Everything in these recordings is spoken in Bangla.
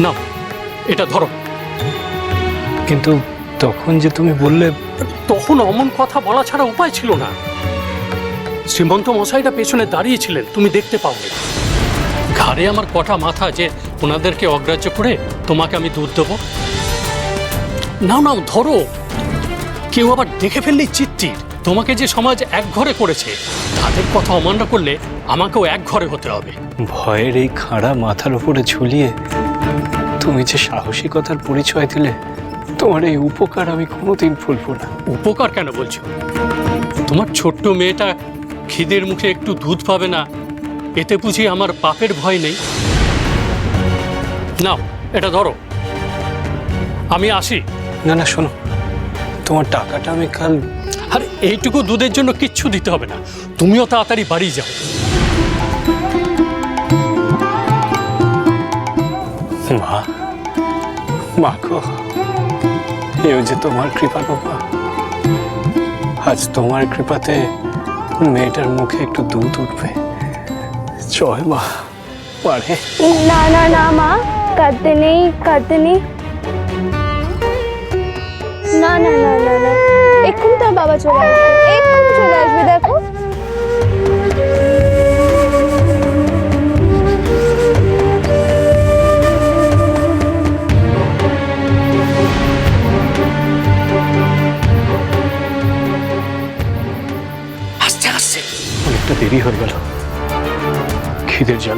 না এটা ধরো। কিন্তু তখন যে তুমি বললে তখন অমন কথা বলা ছাড়া উপায় ছিল না। শ্রীমন্ত মশাইটা পেছনে দাঁড়িয়েছিলেন তুমি দেখতে পাওনি। ঘাড়ে আমার কটা মাথা যে ওনাদেরকে অগ্রাহ্য করে তোমাকে আমি দুধ দেবো। নাও নাও ধরো। কেউ আবার দেখে ফেললেই চিত্তির তোমাকে যে সমাজ এক ঘরে করেছে তাদের কথা অমান্য করলে আমাকেও এক ঘরে হতে হবে। ভয়ের এই খাড়া মাথার উপরে ঝুলিয়ে তুমি যে সাহসিকতার পরিচয় দিলে তোমার এই উপকার আমি কোনোদিন ভুলবো না। উপকার কেন বলছো? তোমার ছোট্ট মেয়েটা খিদের মুখে একটু দুধ পাবে না এতে বুঝি আমার পাপের ভয় নেই? নাও এটা ধরো। আমি আসি। না না শোনো তোমার টাকাটা আমি কাল আর এইটুকু দুধের জন্য কিচ্ছু দিতে হবে না। তুমিও তাড়াতাড়ি বাড়ি যাও। মা মা গো, এও যে তোমার কৃপা গো আজ তোমার কৃপাতে মেয়েটার মুখে একটু দুধ উঠবে। জয় মা পারে না না না মা, কাঁদতে নেই কাঁদতে নেই। না না না না না, এক্ষুনি তোর বাবা চলে আসবে।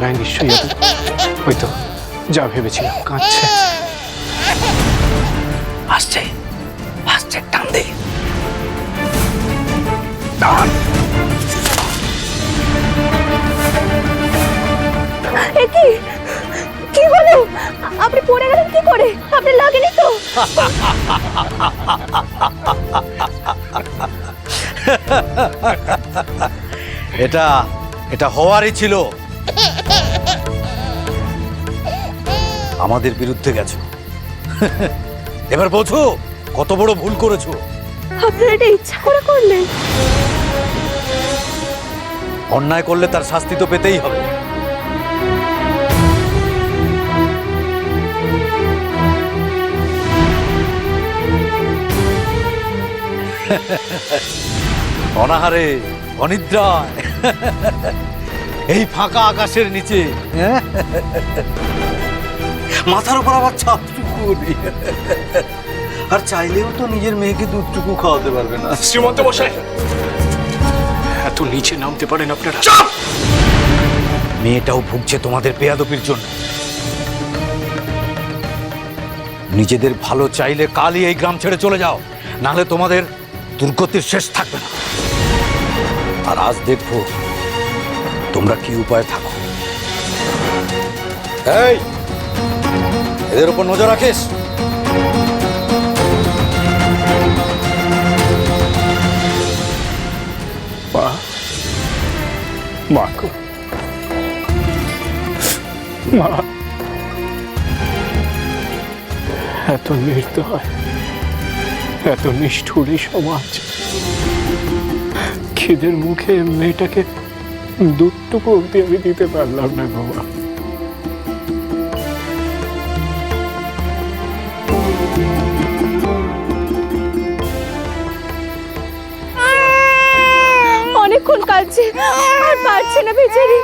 জ্বালায় নিশ্চয়ই ওই তো যা ভেবেছিলাম কাঁদছে। আস্তে আস্তে টান দে। এ কি? কি হলো? আপনি পড়ে গেলেন কি করে? আপনি লাগেনি তো? এটা এটা হওয়ারই ছিল। আমাদের বিরুদ্ধে গেছো। এবার বোঝো কত বড় ভুল করেছ। আপনারা এটা ইচ্ছা করে করলেন। অন্যায় করলে তার শাস্তি তো পেতেই হবে। অনাহারে অনিদ্রায়। এই ফাঁকা আকাশের নিচে? মাথার উপর আবার ছাদটুকু আর চাইলেও তো নিজের মেয়েকে দুধটুকু খাওয়াতে পারবে না। শ্রীমন্ত মশাই এত নিচে নামতে পারেন আপনারা? মেয়েটাও ভুগছে তোমাদের বেয়াদপির জন্য। নিজেদের ভালো চাইলে কালই এই গ্রাম ছেড়ে চলে যাও। নাহলে তোমাদের দুর্গতির শেষ থাকবে না। আর আজ দেখব তোমরা কি উপায় থাকো? এই, এদের উপর নজর রাখিস। মা মা এত নির্দয়, এত নিষ্ঠুরী সমাজ। খিদের মুখে মেয়েটাকে দুধটুকু অব্দি আমি দিতে পারলাম না মা অনেকক্ষণ কাঁদছে আর পারছে না বেচারি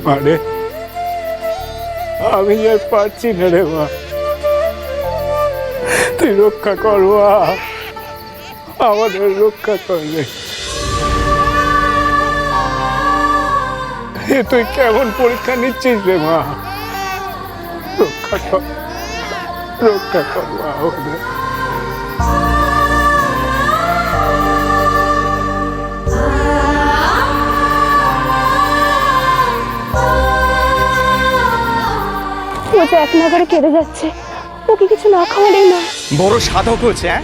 মানে আমি আর পারছি না রে মা। তুই রক্ষা কর আমাদের রক্ষা করবে এ তুই কেমন পরীক্ষা নিচ্ছিস রে, মা? রক্ষা কর রক্ষা কর এক নাগারে কেঁদে যাচ্ছে। ওকে কিছু না খাওয়ালেই না বড় সাধক হয়েছে হ্যাঁ?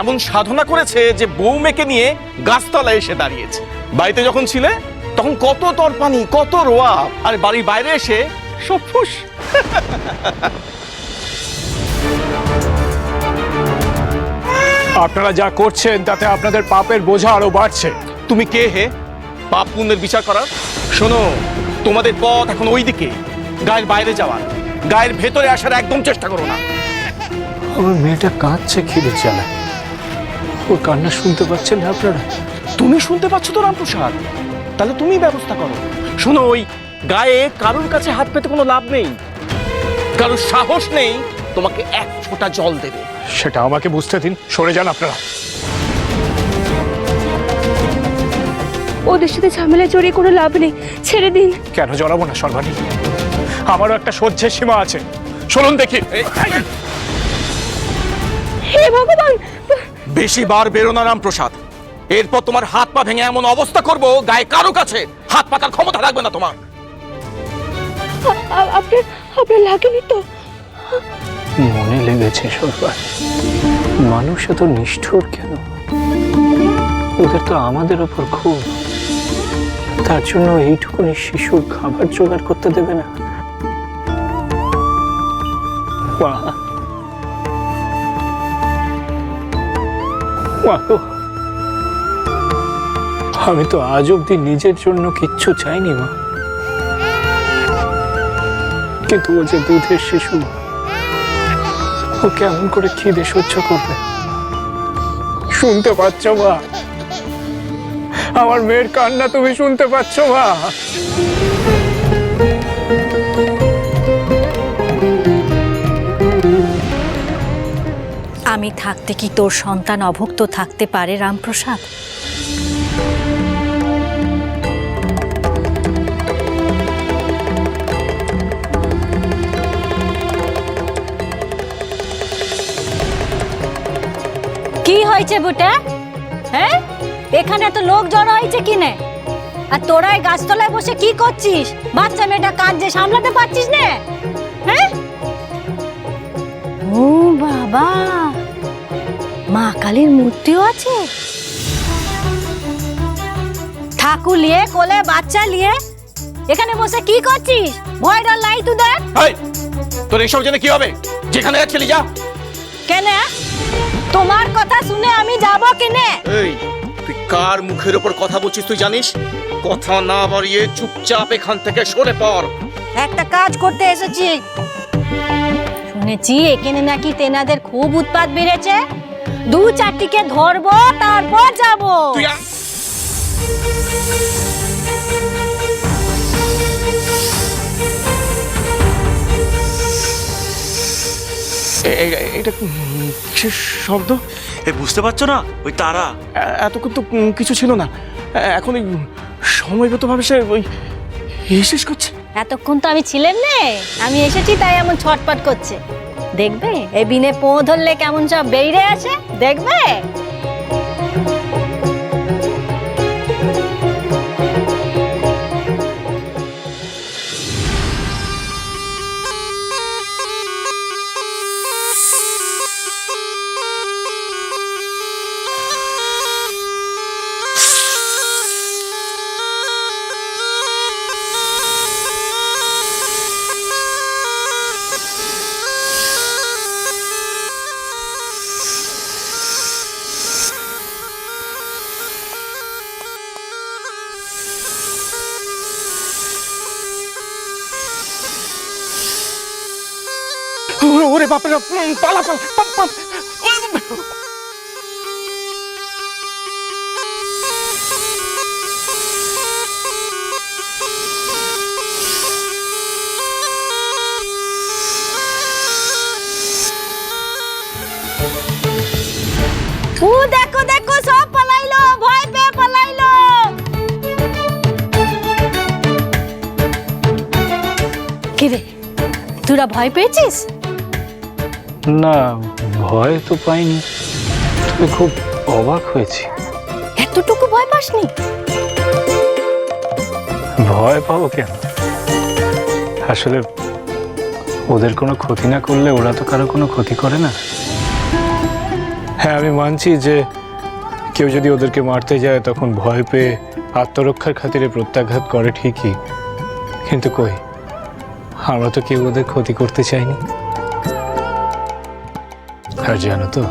এমন সাধনা করেছে যে বউ মেয়েকে নিয়ে গাছতলায় এসে দাঁড়িয়েছে। বাড়িতে যখন ছিলে তখন কত তরপানি কত রোয়া আর বাড়ির বাইরে এসে সব ফুস। আপনারা যা করছেন তাতে আপনাদের পাপের বোঝা আরও বাড়ছে। তুমি কে হে? পাপ পুণ্যের বিচার করার? শোনো তোমাদের পথ এখন ওইদিকে গায়ের বাইরে যাওয়ার। গায়ের ভেতরে আসার একদম চেষ্টা করো না। আমার মেয়েটা কাঁদছে খিদে চালায়। ওর কান্না শুনতে পাচ্ছেন না আপনারা? তুমি শুনতে পাচ্ছ তো রামপ্রসাদ? তাহলে তুমি ব্যবস্থা করো। শোনো ওই গায়ে কারোর কাছে হাত পেতে কোনো লাভ নেই? কারোর সাহস নেই তোমাকে এক ফোঁটা জল দেবে। সেটা আমাকে বুঝতে দিন সরে যান আপনারা। ওদের সাথে ঝামেলা জড়িয়ে কোনো লাভ নেই। ছেড়ে দিন। কেন জড়াবো না সর্বাণী? আমারও একটা সহ্যের সীমা আছে। চলুন দেখি। হে ভগবান! বেশি বার বেরো না রামপ্রসাদ। এরপর তোমার হাত পা ভেঙে এমন অবস্থা করব গায়ে কারও কাছে হাত পাতার ক্ষমতা রাখবে না তোমার। আ- আ- আপনার আপনার লাগেনি তো? মনে লেগেছে সর্বার মানুষ এত নিষ্ঠুর কেন? ওদের তো আমাদের ওপর খুব। তার জন্য এইটুকুনি শিশুর খাবার জোগাড় করতে দেবে না। মা মা আমি তো আজ অব্দি নিজের জন্য কিচ্ছু চাইনি, মা। কিন্তু ও যে দুধের শিশু, ও কেমন করে খিদে সহ্য করবে? শুনতে পাচ্ছ, মা? আমার মেয়ের কান্না তুমি শুনতে পাচ্ছ, মা? আমি থাকতে কি তোর সন্তান অভুক্ত থাকতে পারে, রামপ্রসাদ? কি হয়েছে বুটা? হ্যাঁ? এখানে এত লোক জড়ো হয়েছে কিনে? আর তোরা এই গাছতলায় বসে কি করছিস? বাচ্চা মেয়েটা কাজ যে সামলাতে পারছিস না? হ্যাঁ? ও বাবা! মা কালীর মূর্তিও আছে? ঠাকুর নিয়ে কোলে বাচ্চা নিয়ে এখানে বসে কি করছিস? ভয় ডর লাই তোদের। তোর এসব জেনে কি হবে? যেখানে যাচ্ছিলি যা। কেন? তোমার কথা শুনে আমি যাব কেনে? এই তুই কার মুখের ওপর কথা বলছিস তুই জানিস? কথা না বাড়িয়ে চুপচাপ এখান থেকে সরে পড়। একটা কাজ করতে এসেছি। শুনেছি এখানে নাকি তেনাদের খুব উৎপাত বেড়েছে। দু চারটিকে ধরবো তারপর যাব। এটা কিসের শব্দ? এ বুঝতে পারছ না? ওই তারা। এতক্ষণ তো কিছু ছিল না। এখন ওই সময়গতভাবে সে ওই শেষ করছে। এতক্ষণ তো আমি ছিলেন নে। আমি এসেছি তাই এমন ছটপট করছে। দেখবে? এ বিনে পো ধরলে কেমন সব বেরিয়ে আসে? দেখবে? বাপরে পালা পালা দেখো দেখো তোরা ভয় পেয়েছিস? না ভয় তো পাইনি। তবে খুব অবাক হয়েছি। এতটুকু ভয় পাসনি? ভয় পাবো কেন? আসলে ওদের কোনো ক্ষতি না করলে ওরা তো কারও কোনো ক্ষতি করে না। হ্যাঁ আমি মানছি যে কেউ যদি ওদেরকে মারতে যায় তখন ভয় পেয়ে আত্মরক্ষার খাতিরে প্রত্যাঘাত করে ঠিকই। কিন্তু কই? আমরা তো কেউ ওদের ক্ষতি করতে চাইনি। আর জানো তো?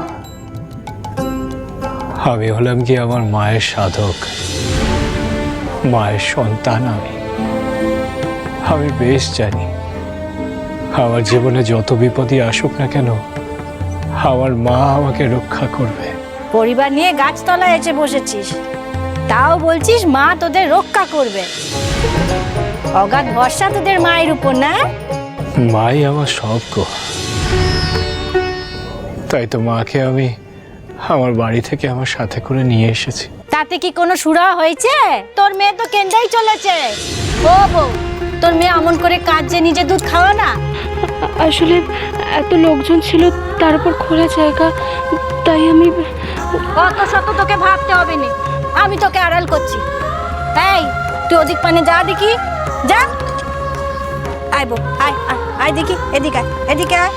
আমি হলাম কি আমার মায়ের সাধক মায়ের সন্তান আমি। আমি বেশ জানি আমার জীবনে যত বিপদই আসুক না কেন আমার মা আমাকে রক্ষা করবে। পরিবার নিয়ে গাছতলায় এসে বসেছিস তাও বলছিস মা তোদের রক্ষা করবে। অগাধ ভরসা তোদের মায়ের উপর না? মাই আমার সব গো। তাই তো মাকে আমি আমার বাড়ি থেকে আমার সাথে করে নিয়ে এসেছি। তাতে কি কোনো সুরা হয়েছে? তোর মেয়ে তো কেন্দ্রেই চলেছে। ও বউ তোর মেয়ে অমন করে কাজ যে নিজে দুধ খাওয়া না? আসলে এত লোকজন ছিল তার উপর খোলা জায়গা তাই আমি অত শত তোকে ভাবতে হবে না। আমি তোকে আড়াল করছি। এই তুই ওদিক পানে যা দেখি। যা। আয় বউ আয় আয়, আয় দেখি এদিকে আয় এদিকে আয়।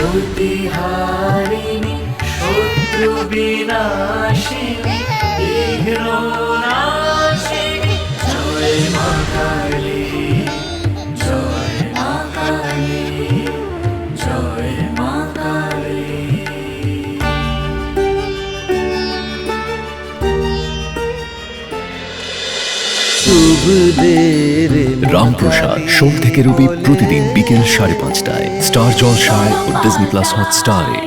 দুতিহারিণী শত্রু বিনাশিনী বিঘ্ন শুভ দে রে রামপ্রসাদ সোম থেকে রবি প্রতিদিন বিকেল সাড়ে পাঁচটায়। স্টার জলসায় ও ডিজনি প্লাস হটস্টারে।